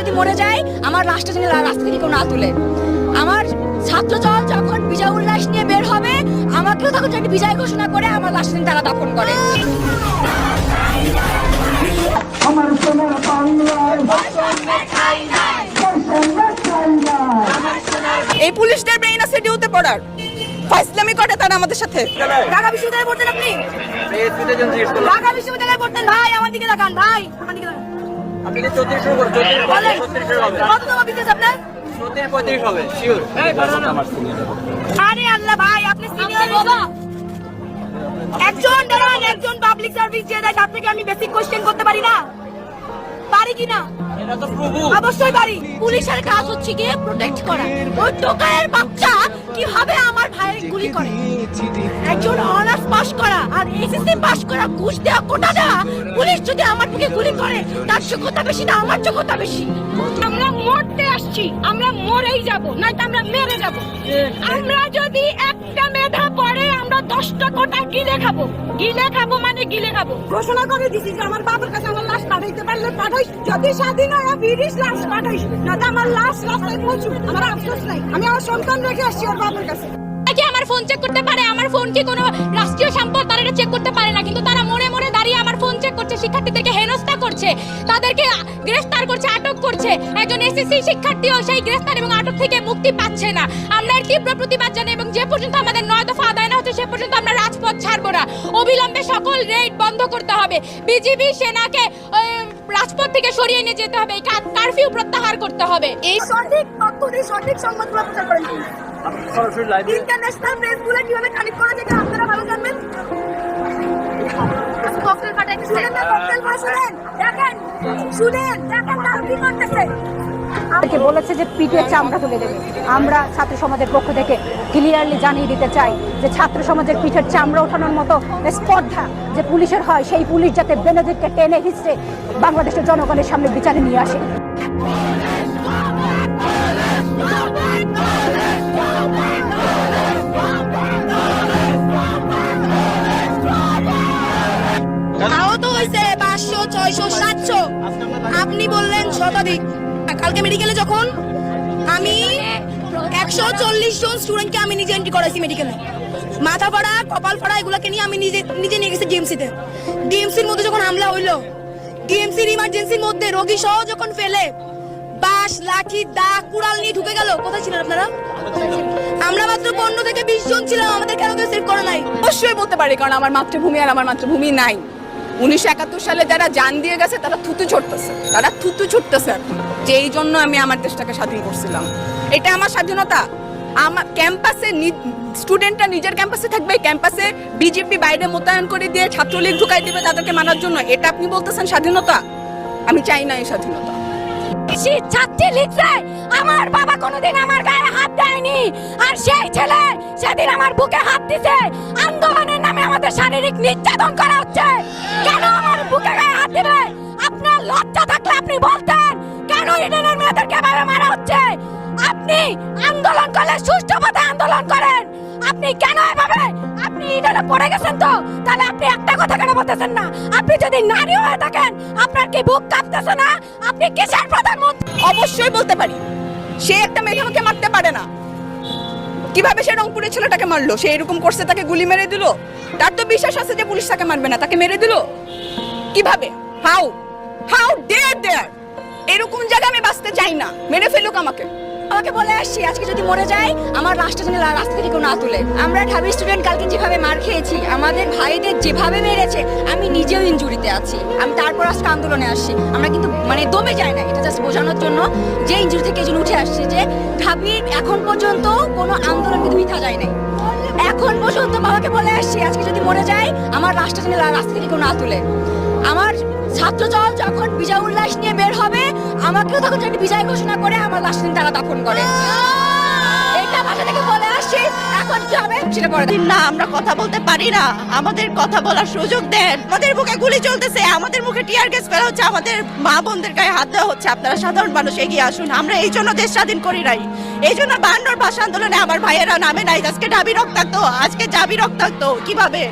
যদি মরে যাই আমার লাশটা যেন রাস্তা থেকে কেউ না তুলে। আমার ছাত্র দল যখন বিজয় উল্লাস নিয়ে বের হবে আমাকেও তখন যেন বিজয় ঘোষণা করে আমার লাশটা যেন তারা দাফন করে। আমার সোনার এই পুলিশদের ব্রেইন আছে ডিউতে পড়ার? ফাইসলামি করে তারা আমাদের সাথে। ঢাকা বিশ্ববিদ্যালয়ে পড়তেন আপনি? ঢাকা বিশ্ববিদ্যালয়ে পড়তেন। ভাই আমার দিকে তাকান ভাই আমার দিকে আপনি কি চৌত্রিশ হবে পঁয়ত্রিশ শিওর আরে আল্লাহ ভাই আপনি সিনিয়র বাবা। একজন দাঁড়ান একজন পাবলিক সার্ভিস যে দেয় তার থেকে আমি বেসিক কোশ্চেন করতে পারি না? পারি কি না এটা তো প্রভু। অবশ্যই পারি পুলিশের কাজ হচ্ছে গিয়ে প্রোটেক্ট করা। ওই টোকায়ের বাচ্চা কীভাবে আমার ভাইয়ের গুলি করে? একজন অনার্স পাস করা আর এসএসসি পাস করা ঘুষ দেওয়া কোটা দেওয়া পুলিশ যদি আমার বুকে গুলি করে তার যোগ্যতা বেশি না আমার যোগ্যতা বেশি? আমরা মরতে আসছি আমরা মরেই যাব নয়তো আমরা মেরে যাব। আমরা যদি একটা মেধা পড়ে আমরা দশটা কোটা গিলে খাব। গিলে খাব মানে গিলে খাব। ঘোষণা করে দিছি যে আমার বাবার কাছে আমার পারলে পাঠাইস। যদি স্বাধীন হয় লাশ পাঠাইস। না আমার লাশ রাস্তায় আমার আফসোস নাই। আমি আমার সন্তান রেখে আসছি ওর বাবার কাছে। আমার ফোন চেক করতে পারে, আমার ফোন কি কোনো রাষ্ট্রীয় সম্পদ তারা চেক করতে পারে না, কিন্তু তারা মনে মনে দাঁড়িয়ে আমার ফোন চেক করছে শিক্ষার্থীদেরকে হেনস্থা করছে। তাদেরকে গ্রেফতার করছে আটক করছে। একজন এসএসসি শিক্ষার্থীও সেই গ্রেফতার এবং আটক থেকে মুক্তি পাচ্ছে না। আমরা এর তীব্র প্রতিবাদ জানাই এবং যে পর্যন্ত আমাদের নয় দফা আদায় না হচ্ছে সে পর্যন্ত আমরা রাজপথ ছাড়বো না। অবিলম্বে সকল রেড বন্ধ করতে হবে। বিজিবি সেনাকে রাজপথ থেকে সরিয়ে নিয়ে যেতে হবে। এই কারফিউ প্রত্যাহার করতে হবে। এই সঠিক তথ্য দিয়ে সঠিক সংবাদগুলো প্রচার করেন ইন্টারন্যাশনাল প্রেসগুলো কীভাবে কানেক্ট করা যায় আপনারা ভালো জানবেন? ককটেল ককটেল শুনেন বলেছে যে পিঠের চামড়া তুলে দেবে। আমরা ছাত্র সমাজের পক্ষ থেকে ক্লিয়ারলি জানিয়ে দিতে চাই যে ছাত্র সমাজের পিঠের চামড়া ওঠানোর মতো স্পর্ধা যে পুলিশের হয়, সেই পুলিশ যাতে বেনজিরকে টেনে হিসড়ে বাংলাদেশের জনগণের সামনে বিচারে নিয়ে আসে। বললেন কালকে মেডিকেলে যখন আমি একশো চল্লিশ জন স্টুডেন্টকে আমি নিজে এন্ট্রি করাইছি মেডিকেলে মাথা ফাড়া কপাল ফাড়া এগুলোকে নিয়ে আমি নিজে নিজে নিয়ে গেছি ডিএমসিতে ডিএমসির মধ্যে যখন হামলা হইল ডিএমসির ইমার্জেন্সির মধ্যে রোগী সহ যখন ফেলে, বাঁশ, লাঠি দা কুড়াল নিয়ে ঢুকে গেল, কোথায় ছিলেন আপনারা? আমরা মাত্র পনেরো থেকে বিশ জন ছিলাম, আমাদের কেন কেউ সেভ করে নাই? অবশ্যই বলতে পারি, কারণ আমার মাতৃভূমি আর আমার মাতৃভূমি নাই। উনিশশো একাত্তর সালে যারা জান দিয়ে গেছে, তারা থুতু ছুটতেছে তারা থুতু ছুটতেছে এখন। যে এই জন্য আমি আমার দেশটাকে স্বাধীন করছিলাম। এটা আমার স্বাধীনতা। আমার ক্যাম্পাসে স্টুডেন্টরা নিজের ক্যাম্পাসে থাকবে ক্যাম্পাসে বিজেপি বাইরে মোতায়েন করে দিয়ে ছাত্রলীগ ঢুকাই দিবে তাদেরকে মানার জন্য। এটা আপনি বলতেছেন স্বাধীনতা? আমি চাই না এই স্বাধীনতা। ছাত্রী লিখছে আমার বাবা কোনোদিন আমার গায়ে হাত দেয়নি। আর সেই ছেলে সেদিন আমার বুকে হাত দিছে, আন্দোলনের নামে আমাদের শারীরিক নির্যাতন করা হচ্ছে। কেন আমার বুকে গায়ে হাত দিবে? আপনার লজ্জা থাকলে আপনি বলতেন, কেন ইডেনের মেয়েদেরকে এভাবে মারা হচ্ছে? আপনি আন্দোলন করলে সুষ্ঠু পথে আন্দোলন করেন। আপনি কেন এভাবে? আপনি ইডেনে পড়ে গেছেন তো? তাহলে আপনি একটা কথা কেন বলতেছেন না? আপনি যদি নারী হয়ে থাকেন, আপনার কি বুক কাঁপতেছে না? আপনি কিসের প্রধানমন্ত্রী? অবশ্যই বলতে পারি। সে একটা মেয়ে আমাকে মারতে পারে না। কীভাবে সে রংপুরের ছেলেটাকে মারলো? সে এরকম করছে, তাকে গুলি মেরে দিল? তার তো বিশ্বাস আছে যে পুলিশ তাকে মারবে না, তাকে মেরে দিল? কীভাবে? হাউ হাউ ডেয়ার ডেয়ার এরকম জায়গায় আমি বাঁচতে চাই না। মেরে ফেলুক আমাকে। আমাকে বলে আসছি, আজকে যদি মরে যায়, আমার লাশটা যেন রাস্তা থেকে কেউ না তুলে। আমরা ঢাবি স্টুডেন্ট কালকে যেভাবে মার খেয়েছি, আমাদের ভাইদের যেভাবে মেরেছে, আমি নিজেও ইঞ্জুরিতে আছি। আমি তারপর আজকে আন্দোলনে আসছি। আমরা কিন্তু মানে দমে যাই না, এটা জাস্ট বোঝানোর জন্য। যে ইঞ্জুরি থেকে এই উঠে আসছে, যে ঢাবির এখন পর্যন্ত কোনো আন্দোলন কিন্তু মিথা যায় নাই। এখন পর্যন্ত বাবাকে বলে আসছি, আজকে যদি মরে যায়, আমার লাশটা যেন রাস্তা থেকে কেউ না তুলে। আমার ছাত্র দল যখন বিজয় উল্লাস নিয়ে বের হবে আমাকেও তখন যেন বিজয় ঘোষণা করে আমার লাশ দিন তারা দাফন করে। এটা বাসা থেকে বলে আসছি, এখন কি হবে? সেটা পরে দিন। না, আমরা কথা বলতে পারি না। আমাদের কথা বলার সুযোগ দেন। আমাদের মুখে গুলি চলতেছে। আমাদের মুখে টিয়ার গ্যাস ফেলা হচ্ছে। আমাদের মা বোনদের গায়ে হাত দেওয়া হচ্ছে। আপনারা সাধারণ মানুষ, এগিয়ে আসুন। আমরা এই জন্য দেশ স্বাধীন করি নাই। এই জন্য বায়ান্নর ভাষা আন্দোলনে আমার ভাইয়েরা নামে নাই। আজকে ডাবি রক্তাক্ত। আজকে যাবি রক্তাক্ত। কীভাবে?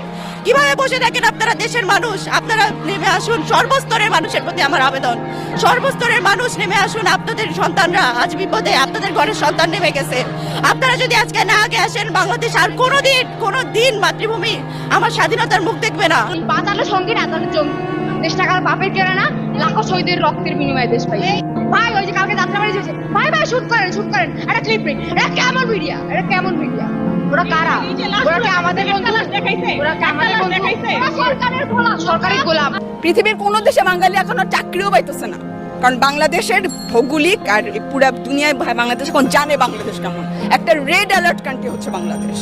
কীভাবে বসে থাকেন আপনারা দেশের মানুষ? আপনারা নেমে আসুন। সর্বস্তরের মানুষের প্রতি আমার আবেদন। সর্বস্তরের মানুষ নেমে আসুন। আপনাদের সন্তানরা আজ বিপদে আপনাদের ঘরের সন্তান নেমে গেছে। আপনারা যদি আজকে না আগে আসেন বাংলাদেশ আর কোনোদিন কোনো দিন মাতৃভূমি আমার স্বাধীনতার মুখ দেখবে না। বাঁচানো সঙ্গে না তাদের জমি দেশ টাকার বাপের কেনা না লাখো শহীদের রক্তের বিনিময়ে দেশ পাই ভাই ওই যে কালকে যাত্রা বাড়ি ভাই ভাই শুট করেন শুট করেন। একটা ক্লিপ নেই এটা কেমন মিডিয়া এটা কেমন মিডিয়া ওরা কারা? ওরা কি আমাদের বন্ধু? ওরা কি আমাদের বন্ধু? সরকারের গোলাম। সরকারের গোলাম। পৃথিবীর কোনো দেশে বাঙালি এখনও চাকরিও পাইতেছে না। কারণ বাংলাদেশের ভৌগোলিক আর পুরা দুনিয়ায় বাংলাদেশ এখন জানে বাংলাদেশ কেমন? একটা রেড অ্যালার্ট কান্ট্রি হচ্ছে বাংলাদেশ।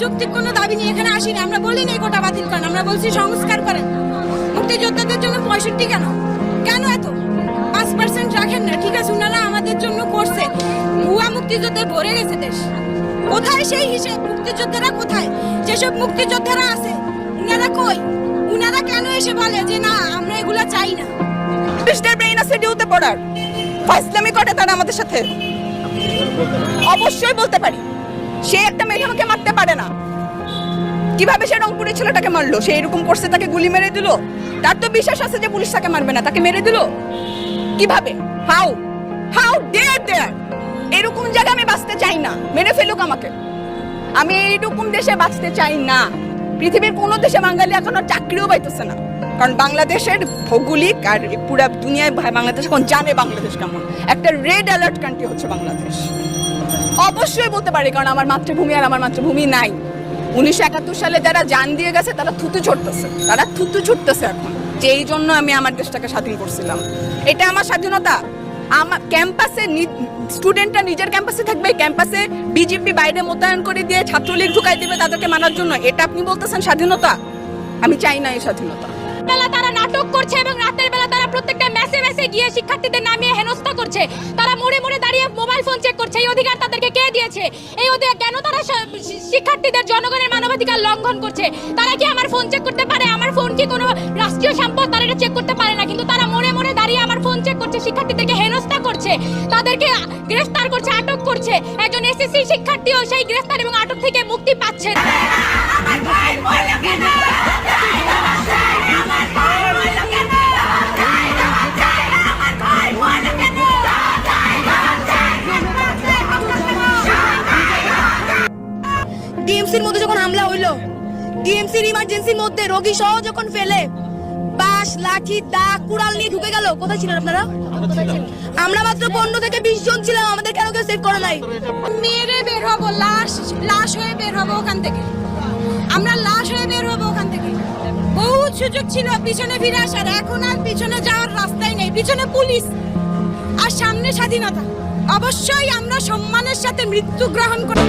যৌক্তিক কোনো দাবি নিয়ে এখানে আসিনি। আমরা বলিনি এই কোটা বাতিল করেন আমরা বলছি সংস্কার করেন। মুক্তিযোদ্ধাদের জন্য পঁয়ষট্টি কেন? কেন এত? পাঁচ পার্সেন্ট রাখেন না। ঠিক আছে উনারা আমাদের জন্য করছে। ভুয়া মুক্তিযোদ্ধা ভরে গেছে দেশ। কোথায় সেই হিসেব? মুক্তিযোদ্ধারা কোথায়? যেসব মুক্তিযোদ্ধারা আছে, উনারা কই? উনারা কেন এসে বলে যে না, আমরা এগুলা চাই না? ব্রিটিশদের ব্রেইন আছে ডিউতে পড়ার। ফাইসলামি করে তারা আমাদের সাথে। অবশ্যই বলতে পারি। সে একটা মেধামকে মারতে পারে না। কীভাবে সে রংপুরের ছেলেটাকে মারলো? সে এরকম করছে, তাকে গুলি মেরে দিল? তার তো বিশ্বাস আছে যে পুলিশ তাকে মারবে না, তাকে মেরে দিল? কীভাবে? হাউ হাউ ডেয়ার দেয়ার এরকম জায়গায় আমি বাঁচতে চাই না মেরে ফেলুক আমাকে। আমি এইরকম দেশে বাঁচতে চাই না। পৃথিবীর কোনো দেশে বাঙালি এখনও চাকরিও পাইতেছে না। কারণ বাংলাদেশের ভৌগোলিক আর পুরা দুনিয়ায় বাংলাদেশ এখন জানে বাংলাদেশ কেমন। একটা রেড অ্যালার্ট কান্ট্রি হচ্ছে বাংলাদেশ। অবশ্যই বলতে পারি, কারণ আমার মাতৃভূমি আর আমার মাতৃভূমি নাই। উনিশশো একাত্তর সালে যারা জান দিয়ে গেছে, তারা থুতু ছুটতেছে। তারা থুতু ছুটতেছে এখন। যে এই জন্য আমি আমার দেশটাকে স্বাধীন করছিলাম। এটা আমার স্বাধীনতা। আমার ক্যাম্পাসে স্টুডেন্টরা নিজের ক্যাম্পাসে থাকবে, ক্যাম্পাসে বিজেপি বাইরে মোতায়েন করে দিয়ে ছাত্রলীগ ঢুকাই দেবে তাদেরকে মানার জন্য। এটা আপনি বলতেছেন স্বাধীনতা? আমি চাই না এই স্বাধীনতা। তারা নাটক করছে এবং মেসে গিয়ে শিক্ষার্থীদের নামিয়ে হেনস্থা করছে। তারা মোড়ে মোড়ে দাঁড়িয়ে মোবাইল ফোন চেক করছে। এই অধিকার তাদেরকে কে দিয়েছে? এই অধিকার কেন তারা শিক্ষার্থীদের জনগণের মানবাধিকার লঙ্ঘন করছে? তারা কি আমার ফোন চেক করতে পারে? আমার ফোন কি কোনো রাষ্ট্রীয় সম্পদ? তারা এটা চেক করতে পারে না। কিন্তু তারা মোড়ে মোড়ে দাঁড়িয়ে আমার ফোন চেক করছে, শিক্ষার্থীদেরকে হেনস্থা করছে। তাদেরকে গ্রেফতার করছে, আটক করছে। একজন এসএসসি শিক্ষার্থীও সেই গ্রেফতার এবং আটক থেকে মুক্তি পাচ্ছে। ডিএমসির ইমার্জেন্সির মধ্যে রোগী সহ যখন ফেলে বাস লাঠি দা কুড়াল নিয়ে ঢুকে গেল, কোথায় ছিলেন আপনারা? আমরা মাত্র পনেরো থেকে বিশ জন ছিলাম, আমাদের কেন কেউ সেভ করে নাই? মেরে বের হব, লাশ লাশ হয়ে বের হব ওখান থেকে। আমরা লাশ হয়ে বের হব ওখান থেকে। বহু সুযোগ ছিল, পিছনে ফিরে আসার। এখন আর পিছনে যাওয়ার রাস্তাই নেই। পিছনে পুলিশ আর সামনে স্বাধীনতা। অবশ্যই আমরা সম্মানের সাথে মৃত্যু গ্রহণ করি